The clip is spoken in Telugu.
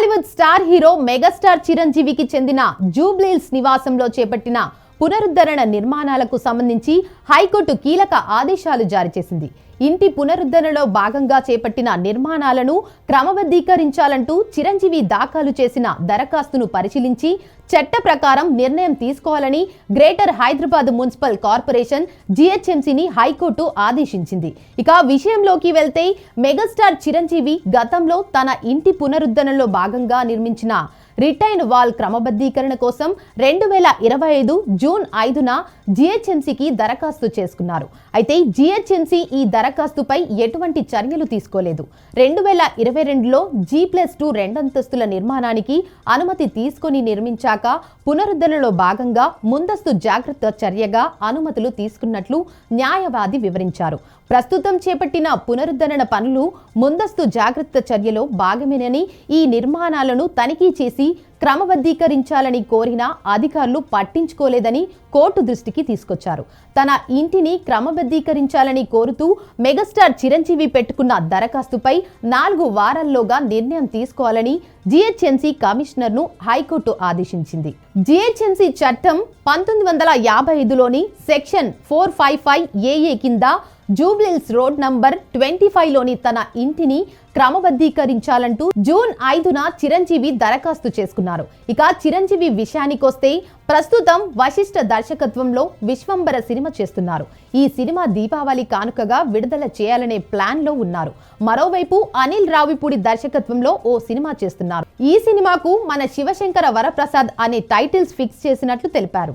బాలీవుడ్ స్టార్ హీరో మెగాస్టార్ చిరంజీవికి చెందిన జూబ్లీల్స్ నివాసంలో చేపట్టిన పునరుద్ధరణ నిర్మాణాలకు సంబంధించి హైకోర్టు కీలక ఆదేశాలు జారీ చేసింది. ఇంటి పునరుద్ధరణలో భాగంగా చేపట్టిన నిర్మాణాలను క్రమబద్ధీకరించాలంటూ చిరంజీవి దాఖలు చేసిన దరఖాస్తును పరిశీలించి చట్ట ప్రకారం నిర్ణయం తీసుకోవాలని గ్రేటర్ హైదరాబాద్ మున్సిపల్ కార్పొరేషన్ జీహెచ్ఎంసీని హైకోర్టు ఆదేశించింది. ఇక విషయంలోకి వెళ్తే మెగాస్టార్ చిరంజీవి గతంలో తన ఇంటి పునరుద్ధరణలో భాగంగా నిర్మించిన రిటైన్ వాల్ క్రమబద్ధీకరణ కోసం రెండు వేల ఇరవై ఐదు జూన్ ఐదున జిహెచ్ఎంసీకి దరఖాస్తు చేసుకున్నారు. అయితే జిహెచ్ఎంసీ ఈ దరఖాస్తుపై ఎటువంటి చర్యలు తీసుకోలేదు. రెండు వేల ఇరవై రెండులో జీ ప్లస్ టూ రెండంతస్తుల నిర్మాణానికి అనుమతి తీసుకొని నిర్మించాక పునరుద్ధరణలో భాగంగా ముందస్తు జాగ్రత్త చర్యగా అనుమతులు తీసుకున్నట్లు న్యాయవాది వివరించారు. ప్రస్తుతం చేపట్టిన పునరుద్ధరణ పనులు ముందస్తు జాగ్రత్త చర్యలో భాగమేనని ఈ నిర్మాణాలను తనిఖీ చేసి క్రమబద్ధీకరించాలని కోరిన అధికారులు పట్టించుకోలేదని కోర్టు దృష్టికి తీసుకొచ్చారు. తన ఇంటిని క్రమబద్ధీకరించాలని కోరుతూ మెగాస్టార్ చిరంజీవి పెట్టుకున్న దరఖాస్తుపై నాలుగు వారాల్లోగా నిర్ణయం తీసుకోవాలని జిహెచ్ఎంసీ కమిషనర్ను హైకోర్టు ఆదేశించింది. జిహెచ్ఎంసీ చట్టం పంతొమ్మిది వందల యాభై ఐదులోని section four five five AA కింద Jubilee Hills road number twenty ఫైవ్లోని తన ఇంటిని క్రమబద్ధీకరించాలంటూ జూన్ ఐదున చిరంజీవి దరఖాస్తు చేసుకున్నారు. ఇక చిరంజీవి విషయానికొస్తే ప్రస్తుతం వశిష్ఠ దర్శకత్వంలో విశ్వంబర సినిమా చేస్తున్నారు. ఈ సినిమా దీపావళి కానుకగా విడుదల చేయాలనే ప్లాన్లో ఉన్నారు. మరోవైపు అనిల్ రావిపూడి దర్శకత్వంలో ఓ సినిమా చేస్తున్నారు. ఈ సినిమాకు మన శివశంకర వరప్రసాద్ అనే టైటిల్స్ ఫిక్స్ చేసినట్లు తెలిపారు.